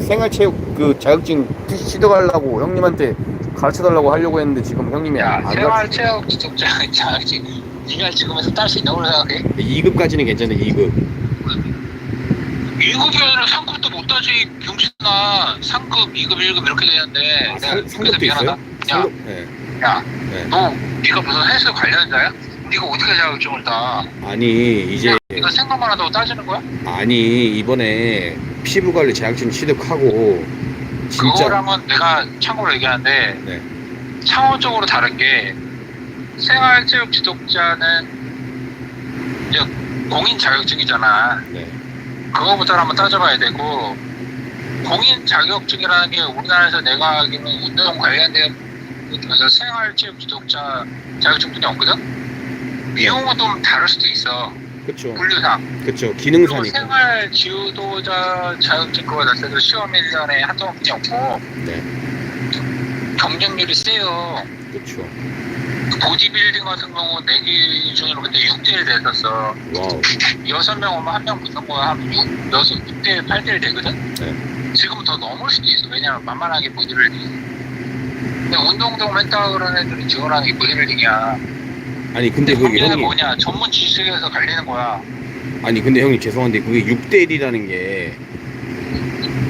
생활체육 그 자격증 시도하려고 형님한테 가르쳐 달라고 하려고 했는데 지금 형님이 야, 안 가르쳐. 생활체육 지속자 자격증 네가 지금에서 딸 수 있다고 생각해? 2급까지는 괜찮아 2급. 2급이면 상급도 못 따지 병신아 상급, 2급, 1급 이렇게 되는데 아, 내가 상, 그래서 상급도 있어요? 미안하다 야, 상급? 네. 야, 네. 너 네가 무슨 헬스 관련자야? 네가 어떻게 자격증을 따? 아니 이제 네가 생각만 한다고 따지는 거야? 아니 이번에 피부관리 자격증 취득하고 진짜 그거랑은 내가 참고로 얘기하는데 네. 차원적으로 다른 게 생활체육 지도자는 이제 공인 자격증이잖아. 네. 그거부터 한번 따져봐야 되고 공인 자격증이라는 게 우리나라에서 내가 알기로는 운동 관련된 것 중에서 생활체육 지도자 자격증뿐이 없거든. 비용은 좀 다를 수도 있어. 그쵸 분류상. 그쵸 그리고 기능사니까 생활 지도자 자격증 그거 자체도 시험 1년에 한두 번뿐이 없고 네 경쟁률이 세요. 그쵸 보디빌딩 같은 경우 내기 중으로 그때 6대1 됐었어. 와우 여섯 명 오면 한 명 붙는 거야. 한 6, 여섯, 6대1, 8대1 되거든? 네. 지금 더 넘을 수도 있어. 왜냐면 만만하게 보디빌딩. 근데 운동동 했다 그런 애들이 지원하는 게 보디빌딩이야. 아니 근데 그게 문제는 형님 뭐냐? 전문 지식에서 갈리는 거야. 아니 근데 형님 죄송한데 그게 6대 1이라는 게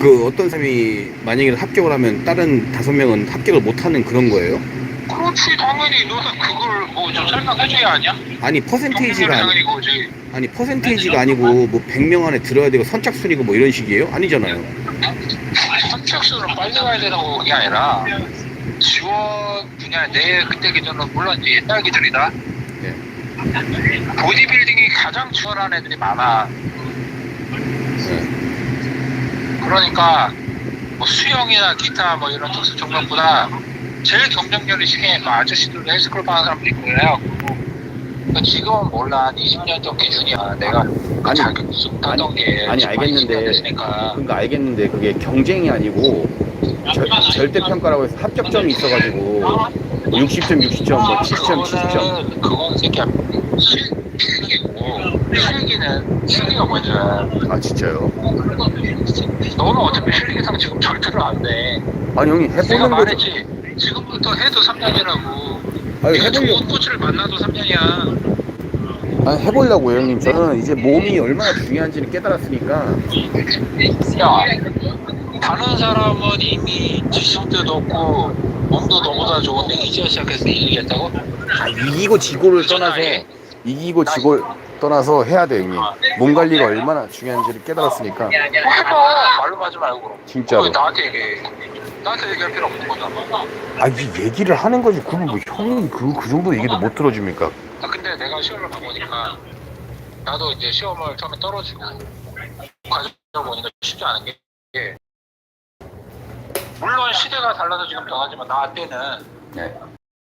그 어떤 사람이 만약에 합격을 하면 다른 다섯 명은 합격을 못 하는 그런 거예요? 그렇지, 당연히 너는 그걸 뭐좀 설명해줘야 하냐? 아니 퍼센테이지가 아니, 당연히 그거지. 아니 퍼센테이지가 아니고 뭐 100명 안에 들어야 되고 선착순이고 뭐 이런 식이에요? 아니잖아요. 선착순으로 빨리 가야 되는 게 아니라 지원 분야 내 그때 기준으로 물론 이제 옛날 기준이다. 네. 보디빌딩이 가장 지원하는 애들이 많아. 네. 그러니까 뭐 수영이나 기타 뭐 이런 특수 종목보다 제일 경쟁률이 심해. 뭐 아저씨들도 헬스클럽 하는 사람도 있고 그래요. 그러니까 지금은 몰라. 한 20년 전 기준이야. 내가 그 아니, 자격증 따던 게 아니 알겠는데 20년 됐으니까. 그러니까 알겠는데 그게 경쟁이 아니고 절, 절대 평가라고 해서 합격점이 있어가지고 60점, 60점, 뭐 70점, 70점. 그거는 그건 새끼야 실 필기고 필기는 필기가 먼저야. 아 진짜요? 너는 어차피 필기상 지금 절대로 안 돼. 아니 형님 내가 해보는 거죠. 말했지. 지금부터 해도 3년이라고. 아니 내가 해보려 좋은 코치를 만나도 3년이야. 아니 해보려고 형님. 저는 이제 몸이 얼마나 중요한지를 깨달았으니까. 야, 다른 사람은 이미 지식도 없고 몸도 너보다 좋은데 이제 시작해서 이 얘기했다고? 아, 이기고 지고를 떠나서 이기고 지고 떠나서 해야 돼 형님. 몸 관리가 얼마나 중요한지를 깨달았으니까. 뭐 해봐. 말로 하지 말고. 그럼. 진짜로. 왜 나한테 얘기해. 나한테 얘기할 필요 없는 거잖아. 아이 얘기를 하는 거지. 그럼 뭐 형님 그그 정도 얘기도 못 들어줍니까? 아, 근데 내가 시험을 봐보니까 나도 이제 시험을 처음에 떨어지고 가져보니까 쉽지 않은 게 물론 시대가 달라서 지금 변하지만 나 때는 네.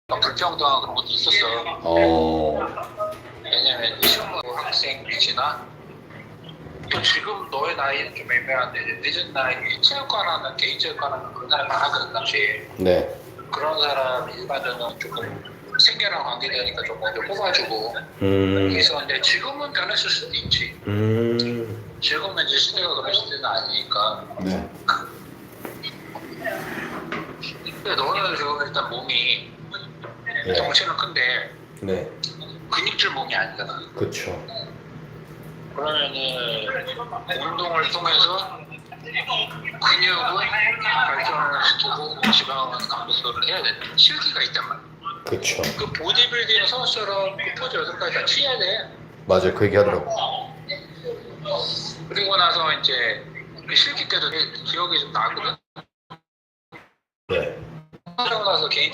불평등한 그런 것도 있었어. 어. 왜냐면 시험 학생 위치나 또 지금 너의 나이는 좀 애매한데 이제 늦은 나이 체육관하는 개인 체육관하는 그런 사람이 많았거든 당시에 네. 그런 사람 일반적으로 조금 생계랑 관계되니까 좀 먼저 뽑아주고 음. 있었는데 지금은 변했을 수도 있지 음. 지금은 이제 시대가 그런 시대는 아니니까 네. 근데 너는 지금 일단 몸이 네. 덩치는 큰데 네. 근육질 몸이 아니잖아 그렇죠. 그러면은 운동을 통해서 근육을 발전을 시키고 지방을 감소를 해야 돼. 실기가 있단 말이야. 그렇죠. 그 보디빌딩 선수처럼 그 포즈 여섯 가지 다 취해야 돼. 맞아요. 그 얘기 하더라고. 그리고 나서 이제 그 실기 때도 내 기억이 좀 나거든. 네. 그러고 나서 개인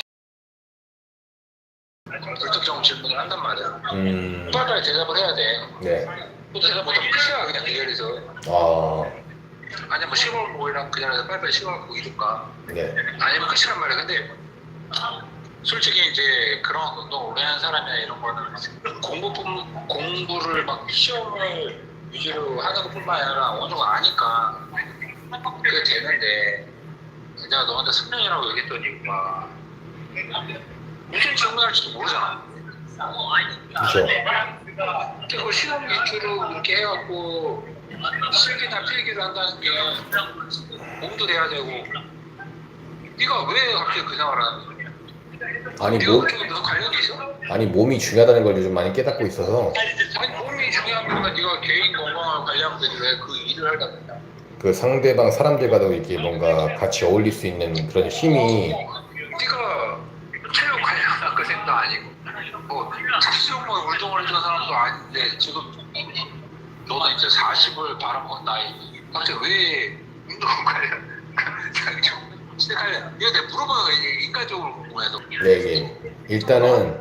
불특정 질문을 한단 말이야. 음. 빨리빨리 대답을 해야 돼. 네. 또 대답 못하면 끝이야 그냥 그 자리에서. 아. 아니면 뭐 시골 모이랑 그 자리에서 빨리빨리 시골하고 이럴까. 네. 아니면 끝이란 말이야. 근데 솔직히 이제 그런 운동 오래 한 사람이나 이런 거는 공부 공부를 막 시험을 위주로 하는 것뿐만 아니라 어느 정도 아니까 그게 되는데 내가 너한테 3년이라고 얘기했더니 막 무슨 질문할지도 모르잖아. 그렇죠. 그리고 시험 위주로 이렇게 해갖고 실기나 필기를 한다는 게 몸도 돼야 되고 네가 왜 갑자기 그 생활을 하는 거야? 아니 네가 몸 그쪽에 무슨 관련이 있어? 아니 몸이 중요하다는 걸 요즘 많이 깨닫고 있어서 아니 몸이 중요한 거니까 네가 개인 건강을 관리하면 되지 왜그 일을 하다 보냐 그 상대방 사람들과도 이렇게 뭔가 같이 어울릴 수 있는 그런 힘이 네가 체력 관리하는 학생도 아니고 뭐 수영만 울동을 던 사람도 아닌데 지금 너는 이제 40을 바라본 나이 갑자기 왜 운동 관련 이거 내가 이게 인간적으로 궁금해서. 네, 이게 일단은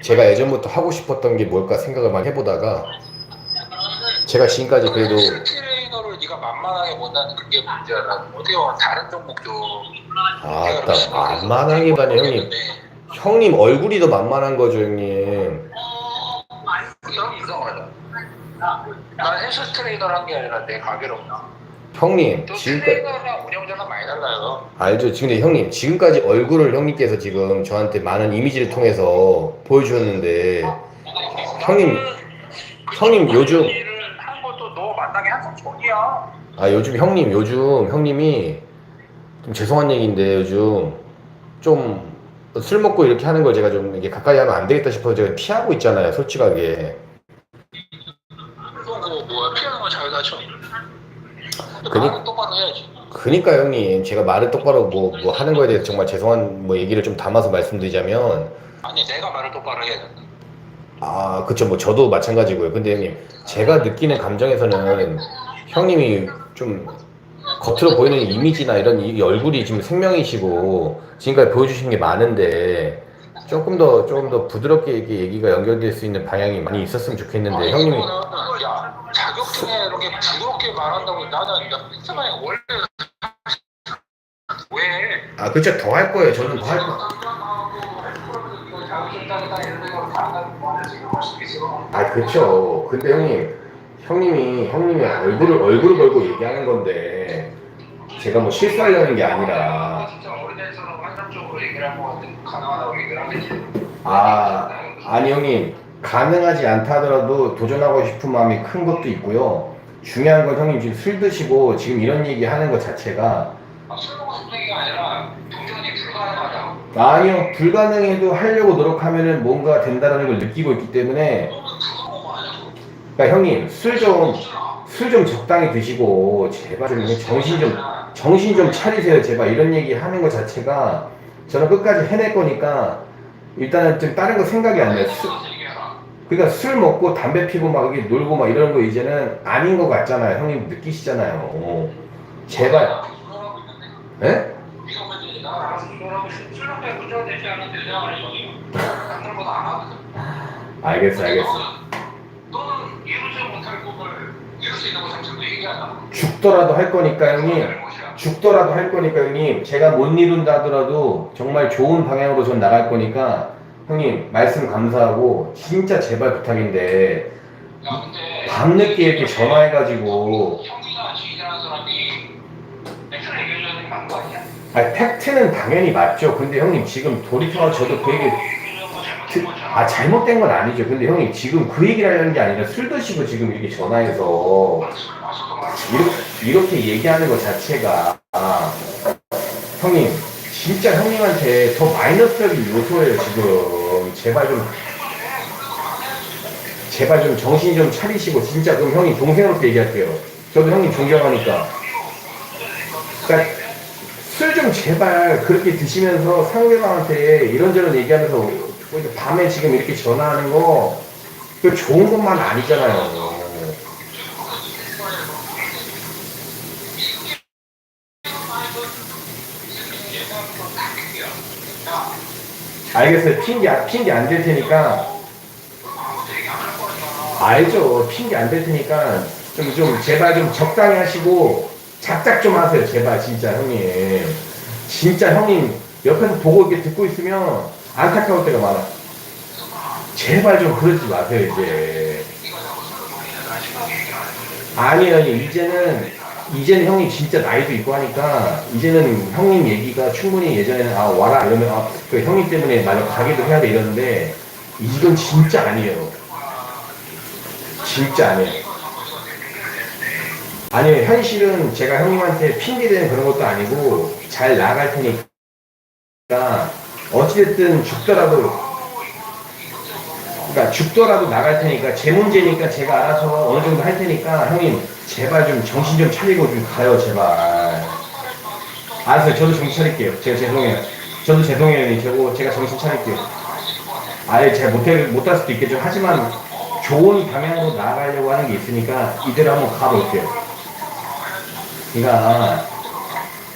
제가 예전부터 하고 싶었던 게 뭘까 생각을 많이 해보다가 제가 지금까지 그래도 네가 만만하게 본다는 그게 문제라 어떻게 보면 다른 종목도 아따 만만하기보다는 형님. 형님 얼굴이 더 만만한 거죠 형님. 너무 이상하다 난 헬스 트레이너를 한 게 아니라 내 가게로. 형님 또 지금까지 트레이너랑 운영자가 많이 달라요. 알죠. 지금 근데 형님 지금까지 얼굴을 형님께서 지금 저한테 많은 이미지를 통해서 보여주셨는데 형님 형님 요즘 만나기 한참 전이야. 아 요즘 형님 요즘 형님이 좀 죄송한 얘기인데 요즘 좀 술 먹고 이렇게 하는 걸 제가 좀 이게 가까이 하면 안 되겠다 싶어서 제가 피하고 있잖아요 솔직하게. 그런 거 뭐야 피하는 건 자유다쳐 그니- 말은 똑바로 해야지. 그니까 형님. 제가 말을 똑바로 뭐, 뭐 하는 거에 대해서 정말 죄송한 뭐 얘기를 좀 담아서 말씀드리자면 아니 내가 말을 똑바로 해야 된다 아 그쵸. 뭐 저도 마찬가지고요. 근데 형님 제가 느끼는 감정에서는 형님이 좀 겉으로 보이는 이미지나 이런 이 얼굴이 지금 생명이시고 지금까지 보여주신 게 많은데 조금 더 조금 더 부드럽게 이렇게 얘기가 연결될 수 있는 방향이 많이 있었으면 좋겠는데 형님이 이거는 야 자격증에 이렇게 부드럽게 말한다고 나는 야 팬츠만이 원래 왜 아 그쵸. 더 할 거예요. 저는 더 할 거. 아 그쵸 근데 형님 형님이 형님이 얼굴을 얼굴을 걸고 얘기하는 건데 제가 뭐 실수하려는 게 아니라. 하겠지. 아 아니 형님. 가능하지 않다 하더라도 도전하고 싶은 마음이 큰 것도 있고요. 중요한 건 형님 지금 술 드시고 지금 이런 얘기 하는 것 자체가 아, 술 먹고 싶은 얘기가 아니라 도전이 불가능하다고 아니요 불가능해도 하려고 노력하면은 뭔가 된다는 걸 느끼고 있기 때문에 그러니까 형님 술 좀 술 좀 적당히 드시고 제발 좀 정신 좀 정신 좀 차리세요. 제발 이런 얘기 하는 것 자체가 저는 끝까지 해낼 거니까 일단은 좀 다른 거 생각이 안 나요. 술, 그러니까 술 먹고 담배 피고 막 이렇게 놀고 막 이런 거 이제는 아닌 것 같잖아요. 형님 느끼시잖아요. 제발. 예? 나 하거든 알겠어 알겠어. 너는 이루지 못할 꿈을 이룰 수 것을 자꾸 얘기하잖아 죽더라도 할 거니까 형님. 죽더라도 할 거니까 형님. 제가 못 이룬다 하더라도 정말 좋은 방향으로 전 나갈 거니까 형님 말씀 감사하고 진짜 제발 부탁인데 야 근데 밤늦게 이렇게 전화해가지고. 형이나 지인이라는 사람이 팩트를 얘기해줘야 되는 거 아니야? 아 팩트는 당연히 맞죠. 근데 형님 지금 돌이켜서 저도 그 얘기 그- 아 잘못된 건 아니죠. 근데 형님 지금 그 얘기를 하려는 게 아니라 술 드시고 지금 이렇게 전화해서 이렇게, 이렇게 얘기하는 것 자체가 아, 형님 진짜 형님한테 더 마이너스적인 요소예요 지금. 제발 좀 제발 좀 정신 좀 차리시고 진짜 그럼 형님 동생으로서 얘기할게요. 저도 형님 존경하니까. 그러니까 술 좀 제발 그렇게 드시면서 상대방한테 이런저런 얘기하면서 뭐 밤에 지금 이렇게 전화하는 거그 좋은 것만 아니잖아요 알겠어요. 핑계, 안- 핑계 안 될 테니까. 알죠. 핑계 안 될 테니까. 좀, 좀, 제발 좀 적당히 하시고, 작작 좀 하세요. 제발, 진짜, 형님. 진짜 형님, 옆에서 보고 이렇게 듣고 있으면 안타까울 때가 많아. 제발 좀 그러지 마세요, 이제. 아니에요, 아니, 이제는, 이제는 형님 진짜 나이도 있고 하니까, 이제는 형님 얘기가 충분히 예전에는, 아, 와라, 이러면, 아, 그 형님 때문에 만약 가게도 해야 돼, 이러는데, 이건 진짜 아니에요. 진짜 아니에요. 아니 현실은 제가 형님한테 핑계대는 그런 것도 아니고 잘 나갈 테니까 어찌됐든 죽더라도 그러니까 죽더라도 나갈 테니까 제 문제니까 제가 알아서 어느 정도 할 테니까 형님 제발 좀 정신 좀 차리고 좀 가요 제발. 알았어요. 저도 정신 차릴게요. 제가 죄송해요. 저도 죄송해요. 형님 저거 제가 정신 차릴게요. 아예 잘 못해 못할 수도 있겠죠. 하지만 좋은 방향으로 나아가려고 하는 게 있으니까 이대로 한번 가볼게요 그러니까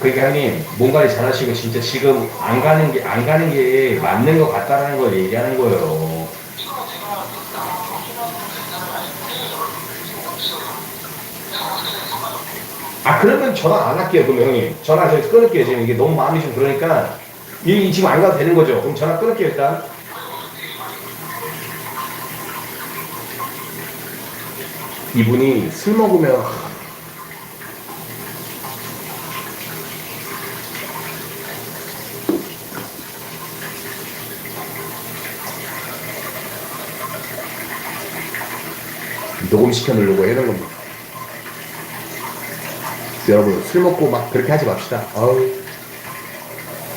그러니까 형님 뭔가를 잘하시고 진짜 지금 안 가는 게 안 가는 게 맞는 것 같다라는 걸 얘기하는 거예요. 아 그러면 전화 안 할게요 그러면 형님. 전화 제가 끊을게요. 지금 이게 너무 마음이 좀 그러니까 이 지금 안 가도 되는 거죠? 그럼 전화 끊을게요 일단. 이분이 술 먹으면 녹음시켜 놓으려고 해놓은 겁니다. 여러분 술 먹고 막 그렇게 하지 맙시다. 어우.